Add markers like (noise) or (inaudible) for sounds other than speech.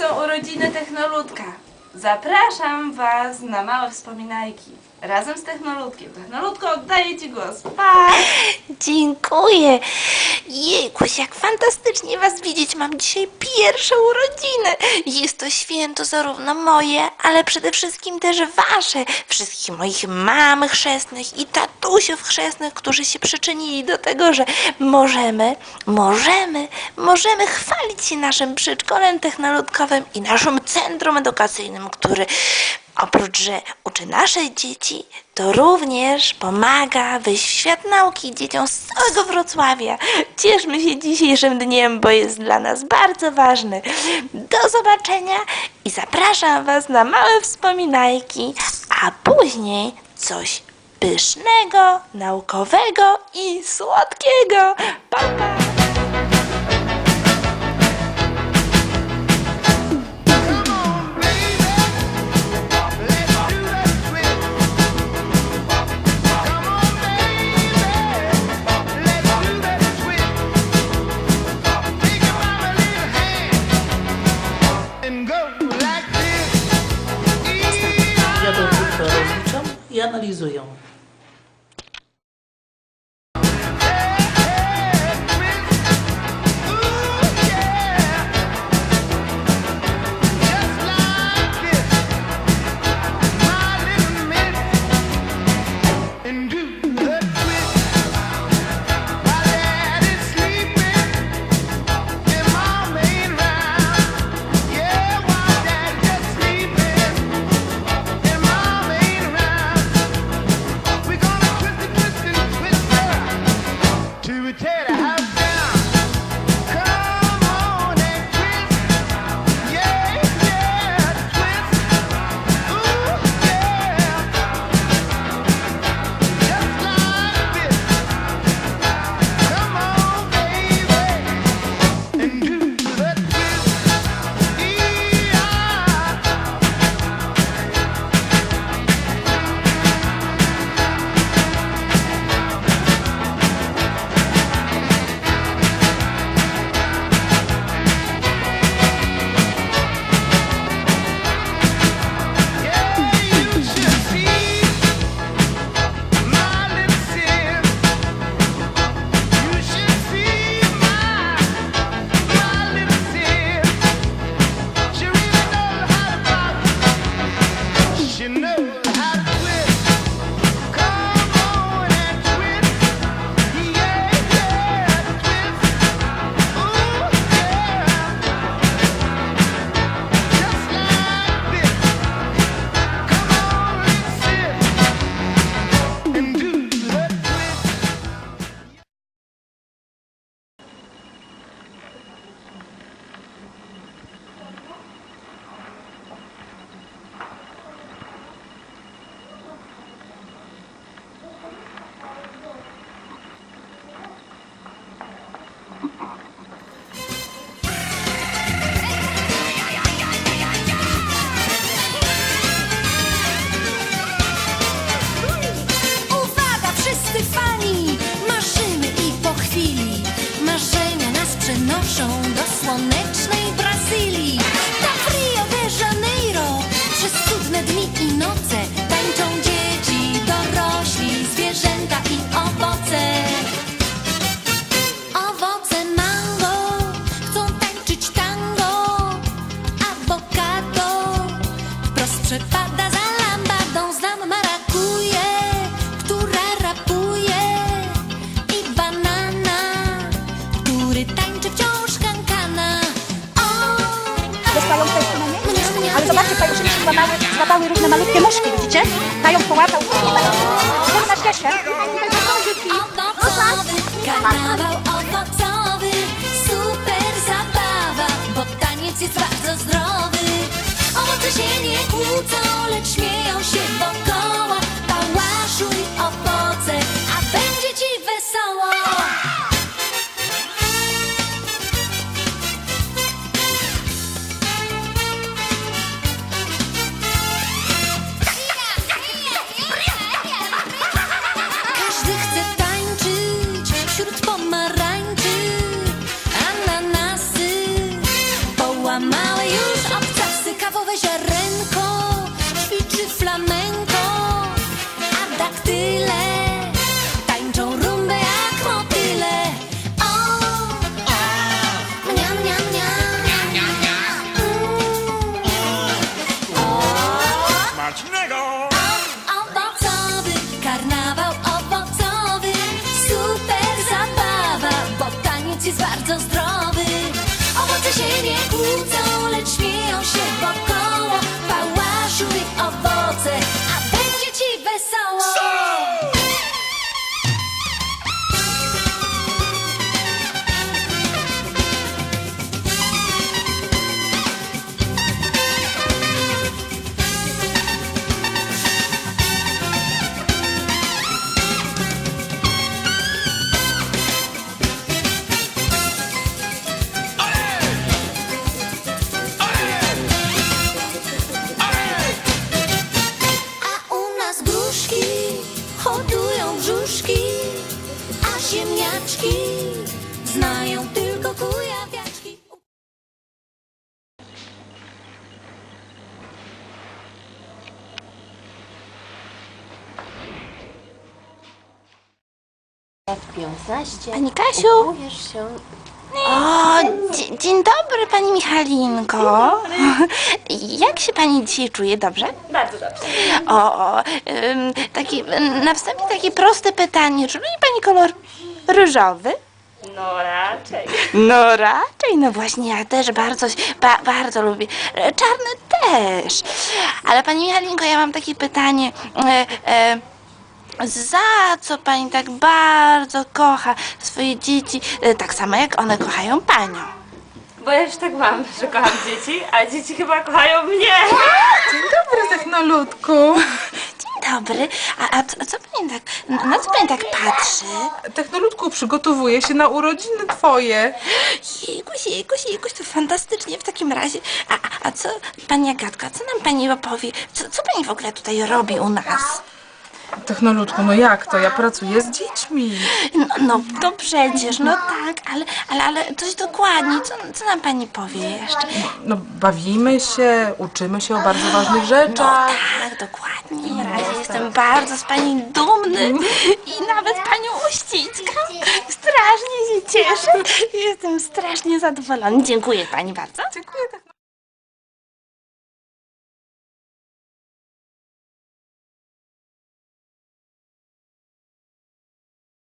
są urodziny Technoludka. Zapraszam Was na małe wspominajki. Razem z Technoludkiem. Technoludko, oddaję Ci głos. Pa! (laughs) Dziękuję. Jejkuś, jak fantastycznie Was widzieć. Mam dzisiaj pierwsze urodziny. Jest to święto zarówno moje, ale przede wszystkim też Wasze. Wszystkich moich mam chrzestnych i tatusiów chrzestnych, którzy się przyczynili do tego, że możemy, możemy, możemy chwalić się naszym przedszkolem technolodkowym i naszym centrum edukacyjnym, który oprócz, że uczy nasze dzieci, to również pomaga wyjść w świat nauki dzieciom z całego Wrocławia. Cieszmy się dzisiejszym dniem, bo jest dla nas bardzo ważny. Do zobaczenia i zapraszam Was na małe wspominajki, a później coś pysznego, naukowego i słodkiego. Pa, pa! I analizują. Się złapały, różne malutkie muszki, widzicie? Pająk połapał. Idziemy na. Owocowy, karnawał bardzo Pani Kasiu! O, dzie- dzień dobry, pani Michalinko. (laughs) Jak się pani dzisiaj czuje? Dobrze? Bardzo dobrze. O, o ym, taki, na wstępie takie proste pytanie. Czy lubi pani kolor różowy? No raczej. No raczej, no właśnie, ja też bardzo, ba, bardzo lubię. E, Czarny też. Ale pani Michalinko, ja mam takie pytanie. E, e, za co pani tak bardzo kocha swoje dzieci, e, tak samo jak one kochają panią? Bo ja już tak mam, że kocham dzieci, a dzieci chyba kochają mnie. Dzień dobry, technoludku. Dzień dobry. A, a co, pani tak, na na co pani tak patrzy? Technoludku, przygotowuję się na urodziny twoje. Jejkuś, jejkuś, jejkuś, to fantastycznie w takim razie. A, a- a co, pani Agatka, co nam pani opowie? Co, co pani w ogóle tutaj robi u nas? Technoludku, no jak to? Ja pracuję z dziećmi. No, no, no przecież, no tak, ale, ale, ale coś dokładniej, co, co nam pani powie jeszcze? No, bawimy się, uczymy się o bardzo ważnych No rzeczach. tak, dokładnie. Razie jestem bardzo z pani dumny i nawet panią uściskam. Strasznie się cieszę. Jestem strasznie zadowolony. Dziękuję pani bardzo. Dziękuję.